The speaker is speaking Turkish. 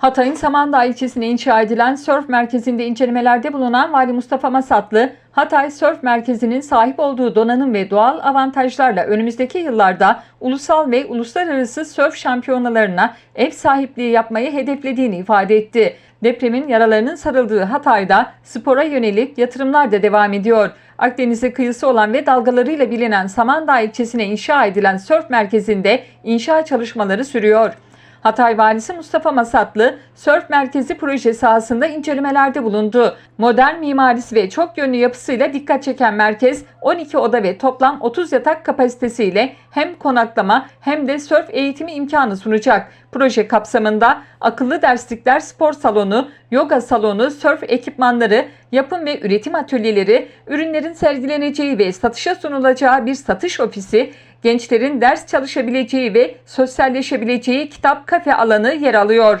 Hatay'ın Samandağ ilçesine inşa edilen sörf merkezinde incelemelerde bulunan Vali Mustafa Masatlı, Hatay Sörf Merkezi'nin sahip olduğu donanım ve doğal avantajlarla önümüzdeki yıllarda ulusal ve uluslararası sörf şampiyonalarına ev sahipliği yapmayı hedeflediğini ifade etti. Depremin yaralarının sarıldığı Hatay'da spora yönelik yatırımlar da devam ediyor. Akdeniz'e kıyısı olan ve dalgalarıyla bilinen Samandağ ilçesine inşa edilen sörf merkezinde inşa çalışmaları sürüyor. Hatay Valisi Mustafa Masatlı, Sörf Merkezi proje sahasında incelemelerde bulundu. Modern mimarisi ve çok yönlü yapısıyla dikkat çeken merkez, 12 oda ve toplam 30 yatak kapasitesiyle hem konaklama hem de sörf eğitimi imkanı sunacak. Proje kapsamında akıllı derslikler spor salonu, yoga salonu, sörf ekipmanları, yapım ve üretim atölyeleri, ürünlerin sergileneceği ve satışa sunulacağı bir satış ofisi, gençlerin ders çalışabileceği ve sosyalleşebileceği kitap kafe alanı yer alıyor.